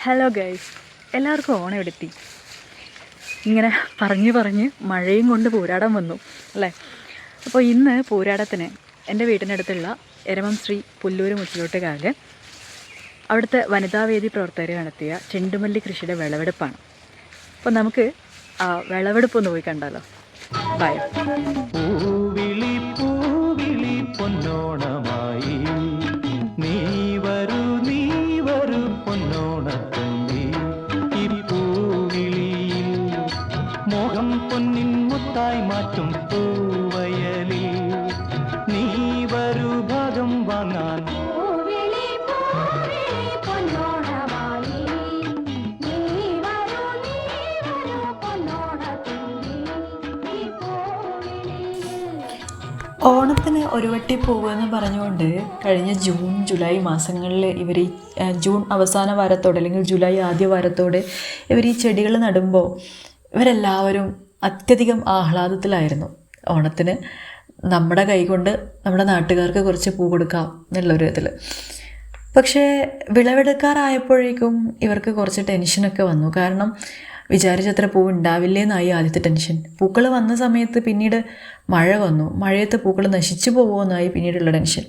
Hello guys എല്ലാവർക്കും ഓണം എടുത്തി ഇങ്ങനെ പറഞ്ഞ് പറഞ്ഞ് മഴയും കൊണ്ട് പോരാടാൻ വന്നു അല്ലേ? അപ്പോൾ ഇന്ന് പോരാടത്തിന് എന്റെ വീട്ടിനടുത്തുള്ള എരമം ശ്രീ പുല്ലൂർ മുച്ചിലോട്ടുകാൽ അവിടുത്തെ വനിതാവേദി പ്രവർത്തകർ നടത്തിയ ചെണ്ടുമല്ലി കൃഷിയുടെ വിളവെടുപ്പാണ്. അപ്പോൾ നമുക്ക് ആ വിളവെടുപ്പ് ഒന്ന് പോയി കണ്ടാലോ. ബൈ ഈ വാങ്ങാൻ ഓണത്തിന് ഒരു വട്ടി പോകുമെന്ന് പറഞ്ഞുകൊണ്ട് കഴിഞ്ഞ ജൂൺ ജൂലൈ മാസങ്ങളിൽ ഇവർ ഈ ജൂൺ അവസാന വാരത്തോടെ അല്ലെങ്കിൽ ജൂലൈ ആദ്യ വാരത്തോടെ ഇവർ ഈ ചെടികൾ നടുമ്പോൾ ഇവരെല്ലാവരും അത്യധികം ആഹ്ലാദത്തിലായിരുന്നു ഓണത്തിന്. നമ്മുടെ കൈകൊണ്ട് നമ്മുടെ നാട്ടുകാർക്ക് കുറച്ച് പൂ കൊടുക്കാം എന്നുള്ളൊരു ഇതിൽ പക്ഷേ വിളവെടുക്കാറായപ്പോഴേക്കും ഇവർക്ക് കുറച്ച് ടെൻഷനൊക്കെ വന്നു. കാരണം വിചാരിച്ചത്ര പൂ ഉണ്ടാവില്ലേന്നായി ആദ്യത്തെ ടെൻഷൻ. പൂക്കൾ വന്ന സമയത്ത് പിന്നീട് മഴ വന്നു. മഴയത്ത് പൂക്കൾ നശിച്ചു പോകുമെന്നായി പിന്നീടുള്ള ടെൻഷൻ.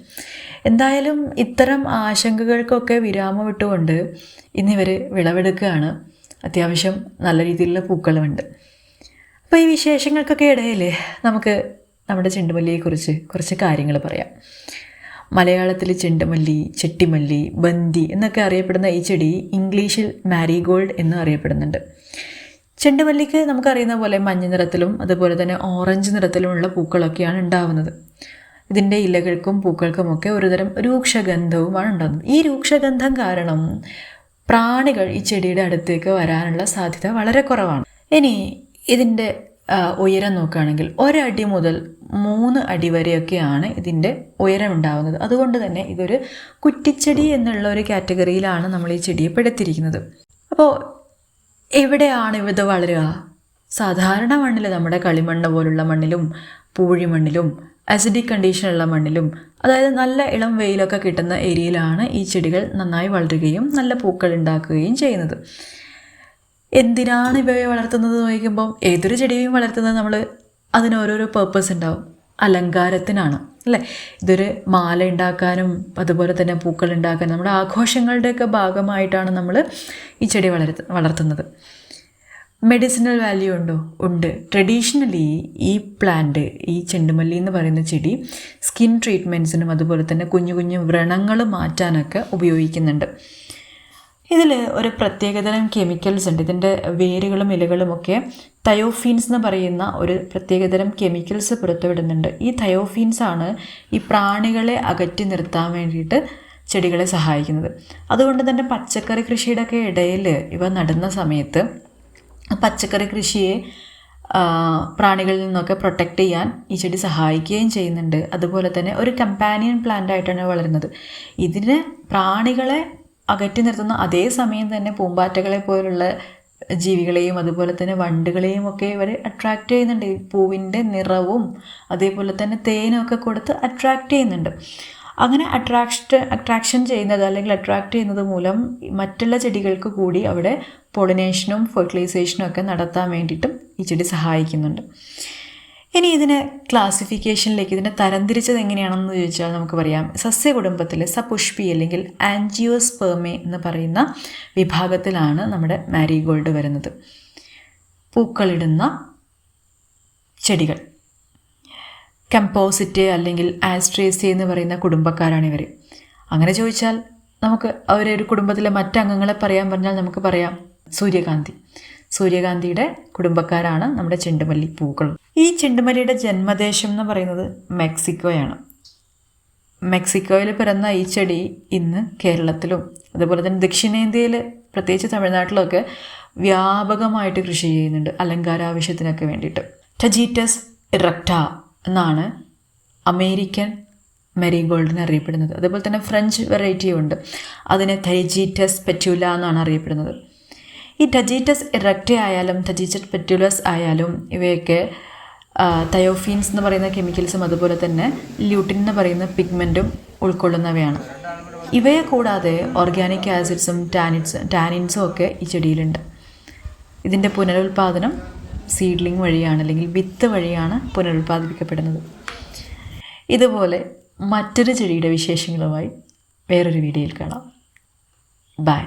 എന്തായാലും ഇത്തരം ആശങ്കകൾക്കൊക്കെ വിരാമം ഇട്ടുകൊണ്ട് ഇന്നിവർ വിളവെടുക്കുകയാണ്. അത്യാവശ്യം നല്ല രീതിയിലുള്ള പൂക്കളുമുണ്ട്. അപ്പോൾ ഈ വിശേഷങ്ങൾക്കൊക്കെ ഇടയിൽ നമുക്ക് നമ്മുടെ ചെണ്ടുമല്ലിയെക്കുറിച്ച് കുറച്ച് കാര്യങ്ങൾ പറയാം. മലയാളത്തിൽ ചെണ്ടുമല്ലി ചെട്ടിമല്ലി ബന്തി എന്നൊക്കെ അറിയപ്പെടുന്ന ഈ ചെടി ഇംഗ്ലീഷിൽ മാരിഗോൾഡ് എന്ന് അറിയപ്പെടുന്നുണ്ട്. ചെണ്ടുമല്ലിക്ക് നമുക്കറിയുന്ന പോലെ മഞ്ഞ നിറത്തിലും അതുപോലെ തന്നെ ഓറഞ്ച് നിറത്തിലുമുള്ള പൂക്കളൊക്കെയാണ് ഉണ്ടാവുന്നത്. ഇതിന്റെ ഇലകൾക്കും പൂക്കൾക്കുമൊക്കെ ഒരുതരം രൂക്ഷഗന്ധവുമാണ് ഉണ്ടാകുന്നത് ഈ രൂക്ഷഗന്ധം കാരണം പ്രാണികൾ ഈ ചെടിയുടെ അടുത്തേക്ക് വരാനുള്ള സാധ്യത വളരെ കുറവാണ്. ഇനി ഇതിന്റെ ഉയരം നോക്കുകയാണെങ്കിൽ ഒരടി മുതൽ മൂന്ന് അടി വരെയൊക്കെയാണ് ഇതിന്റെ ഉയരം ഉണ്ടാകുന്നത് അതുകൊണ്ട് തന്നെ ഇതൊരു കുറ്റിച്ചെടി എന്നുള്ള ഒരു കാറ്റഗറിയിലാണ് നമ്മൾ ഈ ചെടിയെ പെടുത്തിയിരിക്കുന്നത്. അപ്പോൾ എവിടെയാണ് ഇത് വളരുക? സാധാരണ മണ്ണിൽ നമ്മുടെ കളിമണ്ണ് പോലുള്ള മണ്ണിലും പൂഴി മണ്ണിലും അസിഡിക് കണ്ടീഷനുള്ള മണ്ണിലും അതായത് നല്ല ഇളം വെയിലൊക്കെ കിട്ടുന്ന ഏരിയയിലാണ് ഈ ചെടികൾ നന്നായി വളരുകയും നല്ല പൂക്കൾ ഉണ്ടാക്കുകയും ചെയ്യുന്നത്. എന്തിനാണ് ഇവയെ വളർത്തുന്നത് നോക്കുമ്പം ഏതൊരു ചെടിയെയും വളർത്തുന്നത് നമ്മൾ അതിന് ഓരോരോ പേർപ്പസ് ഉണ്ടാവും. അലങ്കാരത്തിനാണ് അല്ലേ? ഇതൊരു മാല ഉണ്ടാക്കാനും അതുപോലെ തന്നെ പൂക്കൾ ഉണ്ടാക്കാനും നമ്മുടെ ആഘോഷങ്ങളുടെയൊക്കെ ഭാഗമായിട്ടാണ് നമ്മൾ ഈ ചെടി വളർത്ത വളർത്തുന്നത്. മെഡിസിനൽ വാല്യൂ ഉണ്ടോ? ഉണ്ട്. ട്രഡീഷണലി ഈ പ്ലാന്റ് ഈ ചെണ്ടുമല്ലി എന്ന് പറയുന്ന ചെടി സ്കിൻ ട്രീറ്റ്മെന്റ്സിനും അതുപോലെ തന്നെ കുഞ്ഞു കുഞ്ഞു വ്രണങ്ങൾ മാറ്റാനൊക്കെ ഉപയോഗിക്കുന്നുണ്ട്. ഇതിൽ ഒരു പ്രത്യേകതരം കെമിക്കൽസ് ഉണ്ട്. ഇതിന്റെ വേരുകളും ഇലകളും ഒക്കെ തയോഫീൻസ് എന്ന് പറയുന്ന ഒരു പ്രത്യേകതരം കെമിക്കൽസ് പുറത്തുവിടുന്നുണ്ട്. ഈ തയോഫീൻസ് ആണ് ഈ പ്രാണികളെ അകറ്റി നിർത്താൻ വേണ്ടിയിട്ട് ചെടികളെ സഹായിക്കുന്നത്. അതുകൊണ്ട് തന്നെ പച്ചക്കറി കൃഷിയുടെ ഒക്കെ ഇടയിൽ ഇവ നടുന്ന സമയത്ത് പച്ചക്കറി കൃഷിയെ പ്രാണികളിൽ നിന്നൊക്കെ പ്രൊട്ടക്റ്റ് ചെയ്യാൻ ഈ ചെടി സഹായിക്കുകയും ചെയ്യുന്നുണ്ട്. അതുപോലെ തന്നെ ഒരു കമ്പാനിയൻ പ്ലാന്റ് ആയിട്ടാണ് വളരുന്നത്. ഇതിന് പ്രാണികളെ അകറ്റി നിർത്തുന്ന അതേ സമയം തന്നെ പൂമ്പാറ്റകളെ പോലുള്ള ജീവികളെയും അതുപോലെ തന്നെ വണ്ടുകളെയും ഒക്കെ ഇവർ അട്രാക്റ്റ് ചെയ്യുന്നുണ്ട്. ഈ പൂവിന്റെ നിറവും അതേപോലെ തന്നെ തേനും ഒക്കെ കൊടുത്ത് അട്രാക്റ്റ് ചെയ്യുന്നുണ്ട്. അങ്ങനെ അട്രാക്ഷൻ അട്രാക്ഷൻ ചെയ്യുന്നത് അല്ലെങ്കിൽ അട്രാക്റ്റ് ചെയ്യുന്നത് മൂലം മറ്റുള്ള ചെടികൾക്ക് കൂടി അവിടെ പോളിനേഷനും ഫെർട്ടിലൈസേഷനും ഒക്കെ നടത്താൻ വേണ്ടിയിട്ടും ഈ ചെടി സഹായിക്കുന്നുണ്ട്. ഇനി ഇതിന് ക്ലാസിഫിക്കേഷനിലേക്ക് ഇതിനെ തരംതിരിച്ചത് എങ്ങനെയാണെന്ന് ചോദിച്ചാൽ നമുക്ക് പറയാം. സസ്യ സസ്യകുടുംബത്തിലെ സപുഷ്പി അല്ലെങ്കിൽ ആൻജിയോസ്പെർമെ എന്ന് പറയുന്ന വിഭാഗത്തിലാണ് നമ്മുടെ മാരിഗോൾഡ് വരുന്നത്. പൂക്കളിടുന്ന ചെടികൾ. കമ്പോസിറ്റ് അല്ലെങ്കിൽ ആസ്ട്രേസി എന്ന് പറയുന്ന കുടുംബക്കാരാണ് ഇവർ അങ്ങനെ ചോദിച്ചാൽ നമുക്ക് അവരെ ഒരു കുടുംബത്തിലെ മറ്റംഗങ്ങളെ പറയാൻ പറഞ്ഞാൽ നമുക്ക് പറയാം സൂര്യകാന്തി. സൂര്യകാന്തിയുടെ കുടുംബക്കാരാണ് നമ്മുടെ ചെണ്ടുമല്ലി പൂക്കൾ ഈ ചെണ്ടുമല്ലിയുടെ ജന്മദേശം എന്ന് പറയുന്നത് മെക്സിക്കോയാണ്. മെക്സിക്കോയിൽ പിറന്ന ഈ ചെടി ഇന്ന് കേരളത്തിലും അതുപോലെ തന്നെ ദക്ഷിണേന്ത്യയിൽ പ്രത്യേകിച്ച് തമിഴ്നാട്ടിലൊക്കെ വ്യാപകമായിട്ട് കൃഷി ചെയ്യുന്നുണ്ട് അലങ്കാര ആവശ്യത്തിനൊക്കെ വേണ്ടിയിട്ട്. ടജീറ്റസ് ഇറക്റ്റ എന്നാണ് അമേരിക്കൻ മെരിഗോൾഡിന് അറിയപ്പെടുന്നത്. അതുപോലെ തന്നെ ഫ്രഞ്ച് വെറൈറ്റിയും ഉണ്ട്. അതിനെ തജീറ്റസ് പെറ്റ്യൂല എന്നാണ് അറിയപ്പെടുന്നത്. ഈ ടജീറ്റസ് ഇറക്റ്റ ആയാലും ടജീറ്റസ് പെറ്റ്യൂലസ് ആയാലും ഇവയൊക്കെ തയോഫീൻസ് എന്ന് പറയുന്ന കെമിക്കൽസും അതുപോലെ തന്നെ ല്യൂട്ടിൻ എന്ന് പറയുന്ന പിഗ്മെന്റും ഉൾക്കൊള്ളുന്നവയാണ്. ഇവയെ കൂടാതെ ഓർഗാനിക് ആസിഡ്സും ടാനിൻസ് ടാനിൻസും ഒക്കെ ഈ ചെടിയിലുണ്ട്. ഇതിന്റെ പുനരുൽപാദനം സീഡ്ലിംഗ് വഴിയാണ് അല്ലെങ്കിൽ വിത്ത് വഴിയാണ് പുനരുൽപാദിപ്പിക്കപ്പെടുന്നത്. ഇതുപോലെ മറ്റൊരു ചെടിയുടെ വിശേഷങ്ങളുമായി വേറൊരു വീഡിയോയിൽ കാണാം. ബൈ